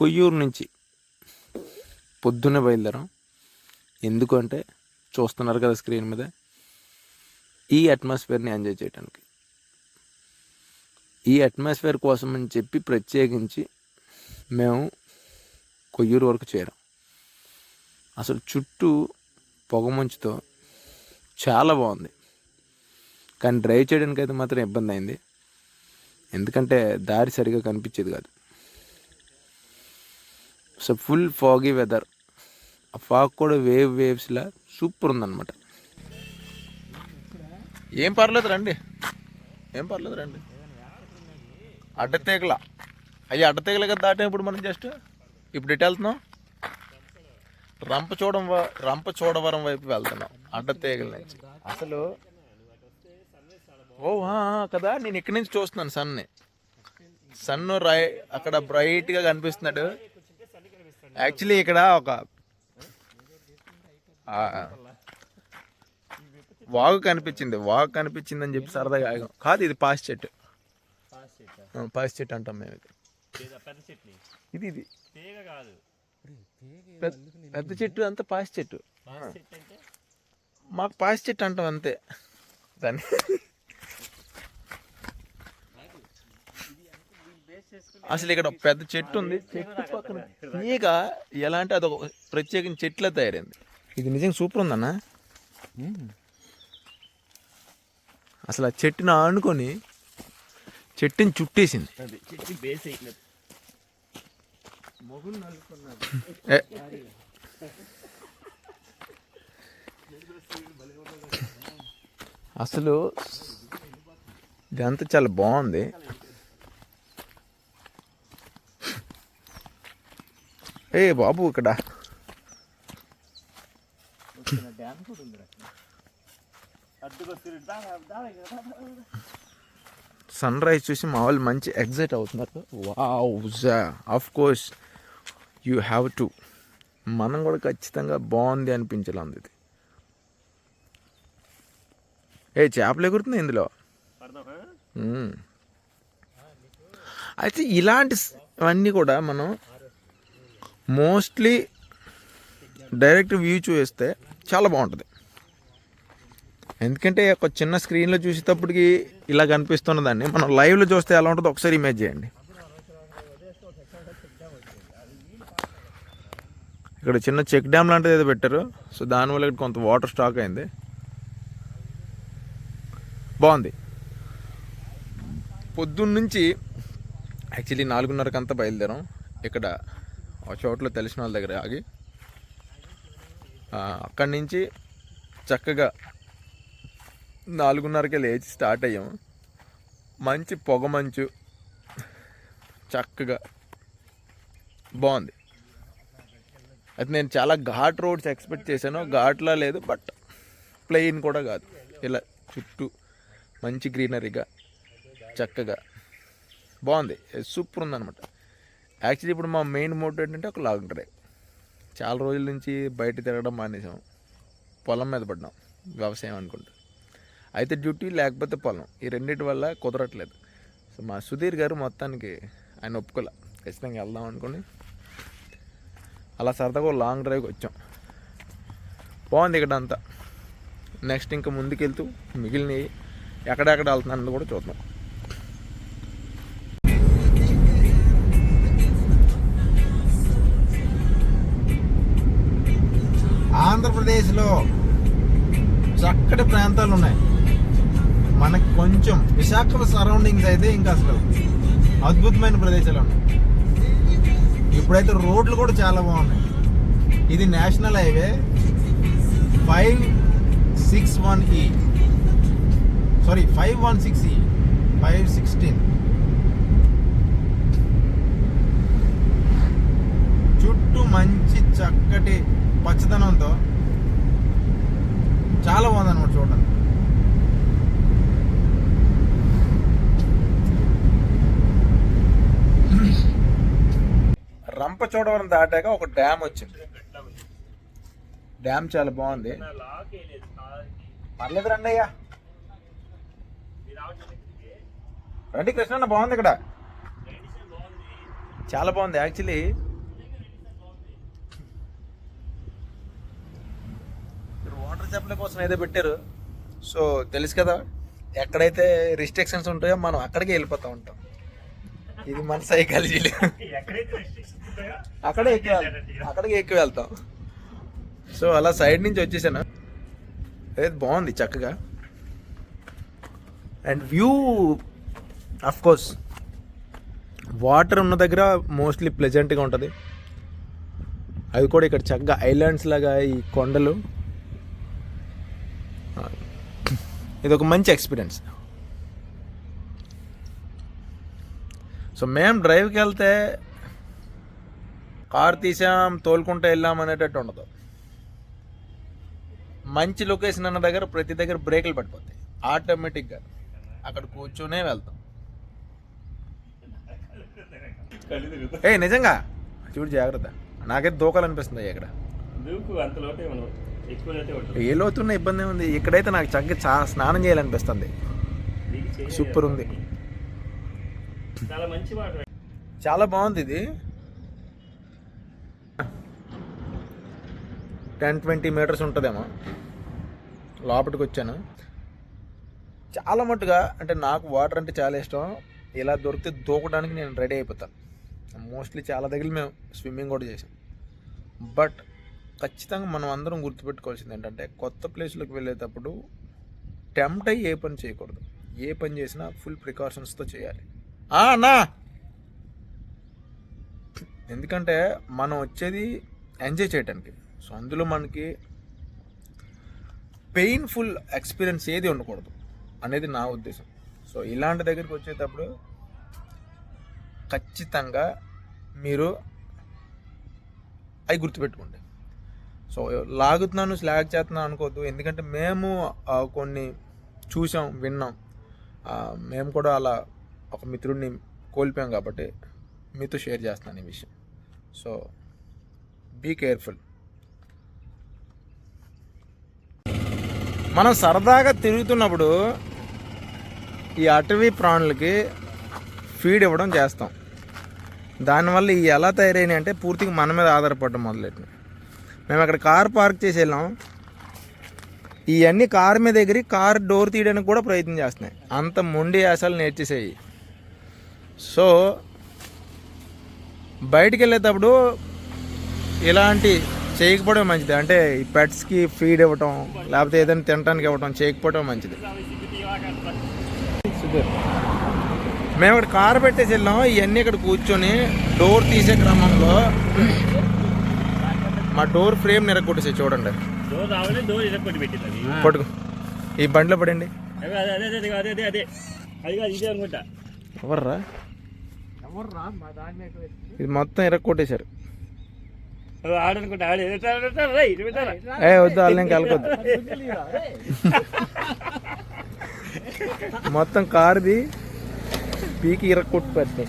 కొయ్యూరు నుంచి పొద్దున్నే బయలుదేరాం. ఎందుకంటే చూస్తున్నారు కదా స్క్రీన్ మీద ఈ అట్మాస్ఫియర్ని ఎంజాయ్ చేయడానికి ఈ అట్మాస్ఫియర్ కోసం అని చెప్పి ప్రత్యేకించి మేము కొయ్యూరు వరకు చేరాం. అసలు చుట్టూ పొగమంచుతో చాలా బాగుంది. కానీ డ్రైవ్ చేయడానికి అయితే మాత్రం ఇబ్బంది అయింది. ఎందుకంటే దారి సరిగా కనిపించేది కాదు. సో ఫుల్ ఫాగీ వెదర్ ఆ ఫాగ్ కూడా వేవ్ వేవ్స్లా సూపర్ ఉందన్నమాట. ఏం పర్లేదు రండి. ఏం పర్లేదు రండి. అడ్డతీగల. అవి అడ్డతీగల కదా దాటినప్పుడు ఇప్పుడు మనం జస్ట్ ఇప్పుడు ఎటు వెళ్తున్నాం? రంపచోడం వ- రంపచోడవరం వైపు వెళ్తున్నాం అడ్డతీగల నుంచి. అసలు ఓ కదా నేను ఇక్కడి నుంచి చూస్తున్నాను సన్ని. సన్ రై అక్కడ బ్రైట్గా కనిపిస్తున్నాడు. యాక్చువల్లీ ఇక్కడ ఒక వాగు కనిపించింది వాగు కనిపించింది అని చెప్పి సరదాగా ఆగాం. కాదు ఇది పాస్ చెట్టు. ఆ, పాస్ చెట్టు అంటాం మేము ఇది. ఇది. ఇది తీగ కాదు. పెద్ద పెద్ద చెట్టు అంతా పాస్ చెట్టు. మాకు పాస్ చెట్టు అంటాం అంతే. దాన్ని అసలు ఇక్కడ ఒక పెద్ద చెట్టు ఉంది. చెట్టు పక్కన తీగ ఎలా అంటే అదొక ప్రత్యేకించి చెట్లే తయారైంది. ఇది నిజంగా సూపర్ ఉందన్న. అసలు ఆ చెట్టుని ఆనుకొని చెట్టుని చుట్టేసింది. అసలు ఇదంతా చాలా బాగుంది. ఏ బాబు ఇక్కడ. సన్ రైజ్ చూసి మా వాళ్ళు మంచి ఎగ్జైట్ అవుతున్నారు. Wow of course you have to మనం కూడా ఖచ్చితంగా బాగుంది అనిపించాలి ఇది. ఏ చేపలు ఎగురుతుంది ఇందులో. అయితే ఇలాంటి అన్నీ కూడా మనం మోస్ట్లీ డైరెక్ట్ వ్యూ చూస్తే చాలా బాగుంటుంది. ఎందుకంటే ఒక చిన్న స్క్రీన్లో చూసేటప్పటికి ఇలా కనిపిస్తున్న దాన్ని మనం లైవ్లో చూస్తే ఎలా ఉంటుందో ఒకసారి ఇమేజ్ చేయండి. ఇక్కడ చిన్న చెక్ డ్యామ్ లాంటిది ఏదో పెట్టారు. సో దానివల్ల ఇక్కడ కొంత వాటర్ స్టాక్ అయింది. బాగుంది. పొద్దున్న నుంచి యాక్చువల్లీ నాలుగున్నరకు అంతా బయలుదేరాం. ఇక్కడ చోట్ల తెలిసిన వాళ్ళ దగ్గర ఆగి అక్కడి నుంచి చక్కగా నాలుగున్నరకే లేచి స్టార్ట్ అయ్యాము మంచి పొగ మంచు చక్కగా బాగుంది. అయితే నేను చాలా ఘాట్ రోడ్స్ ఎక్స్పెక్ట్ చేశాను. ఘాట్లా లేదు బట్ ప్లెయిన్ కూడా కాదు. ఇలా చుట్టూ మంచి గ్రీనరీగా చక్కగా బాగుంది. సూపర్ ఉందన్నమాట. యాక్చువల్లీ ఇప్పుడు మా మెయిన్ మోటివ్ ఏంటంటే ఒక లాంగ్ డ్రైవ్ చాలా రోజుల నుంచి బయట తిరగడం మానేసాం. పొలం మీద పడ్డాం. వ్యవసాయం అనుకుంటా. అయితే డ్యూటీ లేకపోతే పొలం. ఈ రెండింటి వల్ల కుదరట్లేదు. సో మా సుధీర్ గారు మొత్తానికి ఆయన ఒప్పుకోలే. ఖచ్చితంగా వెళ్దాం అనుకుని అలా సరదాగా లాంగ్ డ్రైవ్కి వచ్చాం. బాగుంది ఇక్కడ అంతా. నెక్స్ట్ ఇంకా ముందుకెళ్తూ మిగిలినవి ఎక్కడెక్కడ వెళ్తున్నాను కూడా చూద్దాం. ఆంధ్రప్రదేశ్లో చక్కటి ప్రాంతాలు ఉన్నాయి మనకు కొంచెం విశాఖ సరౌండింగ్స్ అయితే ఇంకా అసలు అద్భుతమైన ప్రదేశాలు ఉన్నాయి. ఇప్పుడైతే రోడ్లు కూడా చాలా బాగున్నాయి. ఇది national highway five six one E. Sorry five one six E. Five sixteen. చుట్టూ మంచి చక్కటి పచ్చదనంతో చాలా బాగుంది అనమాట చూడడానికి రంపచోడవరం దాటాక ఒక డ్యామ్ వచ్చింది. డ్యామ్ చాలా బాగుంది. పర్లేదు రండి అయ్యా రండి కృష్ణ బాగుంది ఇక్కడ. చాలా బాగుంది. యాక్చువల్లీ కాన్సెప్ట్ల కోసం ఏదో పెట్టారు. సో తెలుసు కదా ఎక్కడైతే రిస్ట్రిక్షన్స్ ఉంటాయో మనం అక్కడికే వెళ్ళిపోతూ ఉంటాం. ఇది మన ఉంటాయో అక్కడే ఎక్కువ అక్కడికి ఎక్కువ వెళ్తాం. సో అలా సైడ్ నుంచి వచ్చేసాను. అదే బాగుంది చక్కగా. And view of course water ఉన్న దగ్గర మోస్ట్లీ ప్లెజెంట్గా ఉంటుంది. అది కూడా ఇక్కడ చక్కగా ఐలాండ్స్ లాగా ఈ కొండలు ఆ, ఇది ఒక మంచి ఎక్స్పీరియన్స్. సో మేము డ్రైవ్కి వెళ్తే కార్ తీసాం తోలుకుంటూ వెళ్ళాం అనేటట్టు ఉండదు. మంచి లొకేషన్ అన్న దగ్గర ప్రతి దగ్గర బ్రేకులు పడిపోతాయి. ఆటోమేటిక్గా అక్కడ కూర్చునే వెళ్తాం. ఏ నిజంగా? చూడు జాగ్రత్త. నాకైతే దూకాలనిపిస్తుంది ఇక్కడ. దూకు అంత ఏ లోతున్న ఇబ్బంది ఉంది ఇక్కడైతే నాకు చక్కగా చా స్నానం చేయాలనిపిస్తుంది. సూపర్ ఉంది. చాలా బాగుంది ఇది. టెన్ ట్వంటీ మీటర్స్ ఉంటుందేమో. లోపలికి వచ్చాను చాలా మట్టుగా అంటే నాకు వాటర్ అంటే చాలా ఇష్టం. ఇలా దొరికితే దూకడానికి నేను రెడీ అయిపోతాను. మోస్ట్లీ చాలా దగ్గర మేము స్విమ్మింగ్ కూడా చేసాం. బట్ ఖచ్చితంగా మనం అందరం గుర్తుపెట్టుకోవాల్సింది ఏంటంటే కొత్త ప్లేస్లోకి వెళ్ళేటప్పుడు టెంప్ట్ అయ్యి ఏ పని చేయకూడదు. ఏ పని చేసినా ఫుల్ ప్రికాషన్స్తో చేయాలి. అన్నా! ఎందుకంటే మనం వచ్చేది ఎంజాయ్ చేయడానికి సో అందులో మనకి పెయిన్ఫుల్ ఎక్స్పీరియన్స్ ఏది ఉండకూడదు అనేది నా ఉద్దేశం. సో ఇలాంటి దగ్గరికి వచ్చేటప్పుడు ఖచ్చితంగా మీరు అవి గుర్తుపెట్టుకోండి. సో లాగుతున్నాను స్లాగ్ చేస్తున్నాను అనుకోవద్దు. ఎందుకంటే మేము కొన్ని చూసాం విన్నాం. మేము కూడా అలా ఒక మిత్రుడిని కోల్పోయాం కాబట్టి మీతో షేర్ చేస్తున్నాను ఈ విషయం. సో బీ కేర్ఫుల్ మనం సరదాగా తిరుగుతున్నప్పుడు ఈ అటవీ ప్రాణులకి ఫీడ్ ఇవ్వడం చేస్తాం. దానివల్ల ఈ ఎలా తయారైనాయి అంటే పూర్తిగా మన మీద ఆధారపడడం మొదలెట్టినాయి మేము అక్కడ కార్ పార్క్ చేసి వెళ్ళాం. ఇవన్నీ కార్ మీద ఎగిరి కార్ డోర్ తీయడానికి కూడా ప్రయత్నం చేస్తున్నాయి. అంత మొండి యాసలు నేర్చేసాయి. సో బయటికి వెళ్ళేటప్పుడు ఇలాంటి చేయకపోవడం మంచిది. అంటే ఈ పెట్స్కి ఫీడ్ ఇవ్వటం లేకపోతే ఏదైనా తినడానికి ఇవ్వటం చేయకపోవడం మంచిది. మేము ఇక్కడ కార్ పెట్టేసి వెళ్ళాం. ఇవన్నీ ఇక్కడ కూర్చొని డోర్ తీసే క్రమంలో మా డోర్ ఫ్రేమ్ నిరగొట్టేసి చూడండి. అది. పట్టుకో. ఈ బండిలో పడండి అదే అదే అదే అదే అదే అదే అదే. అది కాదు ఇదే అనుకుంటా. ఎవర్రా? ఇది మొత్తం ఇరక్కొట్టేశారు ఏ వద్దు వాళ్ళని కలకొద్దు మొత్తం కారుది పీకి ఇరక్కొట్టు పెట్టాయి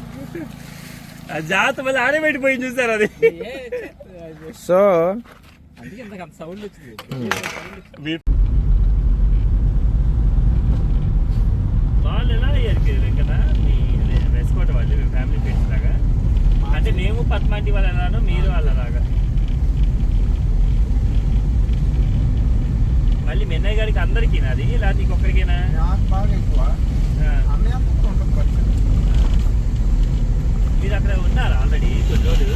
ఆ జాత మళ్ళీ ఆడే పెట్టిపోయింది చూసారు అది? సో వాళ్ళు ఎలా అయ్యారు వెంకట మీ రెస్కోట్ వాళ్ళు మీ ఫ్యామిలీ ఫ్రెండ్స్ లాగా అంటే మేము పద్మాంటి వాళ్ళు ఎలానో మీరు వాళ్ళలాగా మళ్ళీ మెన్నయ్య గారికి అందరికీ నాది లేకపోతే ఇంకొకరికేనా బాగా ఎక్కువ ఆ. మీరు అక్కడ ఉన్నారు ఆల్రెడీ కొన్ని రోజులు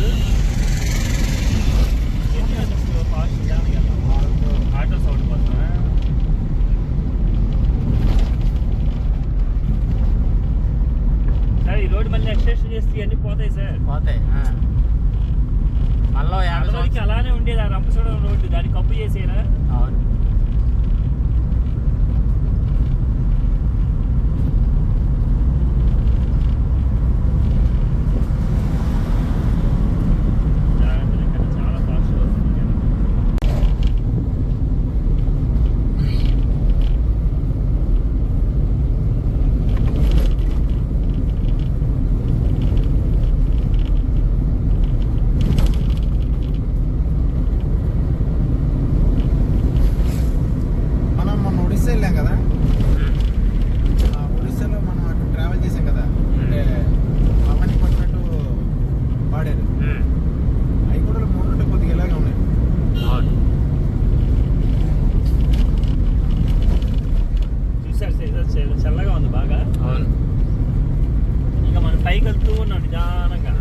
ఉన్నాం నిదానంగా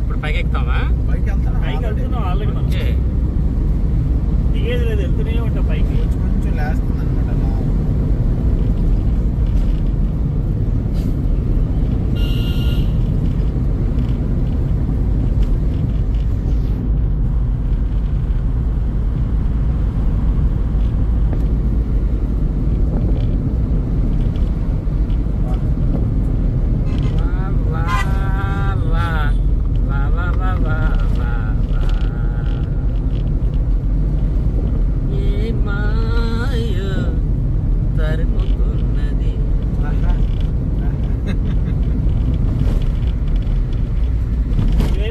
ఇప్పుడు పైకి ఎక్కుతావా? పైకి పైకి వెళ్తున్నాం ఆల్రెడీ మనం. దిగేది లేదు వెళ్తూనే ఉంటాం పైకి. కొంచెం లేస్తుంది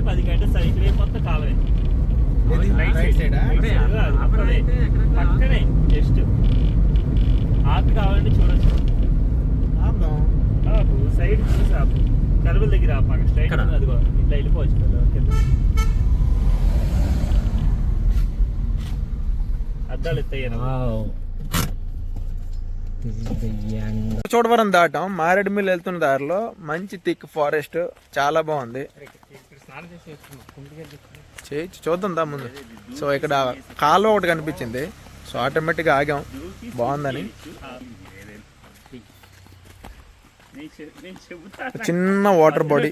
పది అప్పుడు పక్కనే. అయితే ఎక్కడ పక్కనే. జస్ట్ ఆపి కావాలంటే చూడొచ్చు. సైడ్ చూసి ఆపు. కలువల దగ్గర ఆపు అక్కడ స్ట్రైట్ ఇక్కడ? అదిగో ఇట్లా వెళ్ళిపోవచ్చు కదా కింద. అద్దాలు చోడవరం దాటాం మారేడుమిల్లి వెళ్తున్న దారిలో మంచి థిక్ ఫారెస్ట్. చాలా బాగుంది. చేయొచ్చు చూద్దాం దా ముందు. సో ఇక్కడ కాలువ ఒకటి కనిపించింది. సో ఆటోమేటిక్గా ఆగాం. బాగుందని. చిన్న వాటర్ బాడీ.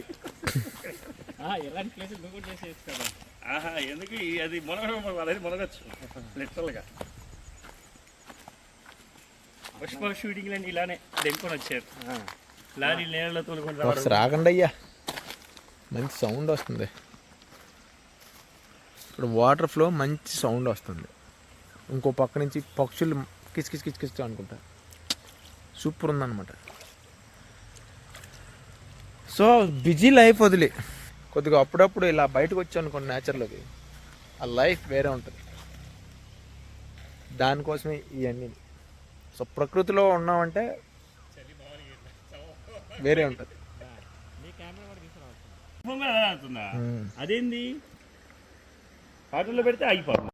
ఎందుకు అది మునగడం మునగచ్చు. లిటరల్గా పుష్ప ఇలానే దెంకొని వచ్చారు. లారీ ఆగండి అయ్యా. మంచి సౌండ్ వస్తుంది. ఇక్కడ వాటర్ ఫ్లో మంచి సౌండ్ వస్తుంది. ఇంకో పక్క నుంచి పక్షులు కిచ్ కిచ్ కిచ్ కిచ్ అనుకుంటా. సూపర్ ఉందన్నమాట. సో బిజీ లైఫ్ వదిలి. కొద్దిగా అప్పుడప్పుడు ఇలా బయటకు వచ్చానుకోండి నేచర్లోకి ఆ లైఫ్ వేరే ఉంటుంది. దానికోసమే ఇవన్నీ సో ప్రకృతిలో ఉన్నామంటే వేరే ఉంటుంది. మ్మ్. అదేంది? ఆటోలో పెడితే ఆగిపోతుంది.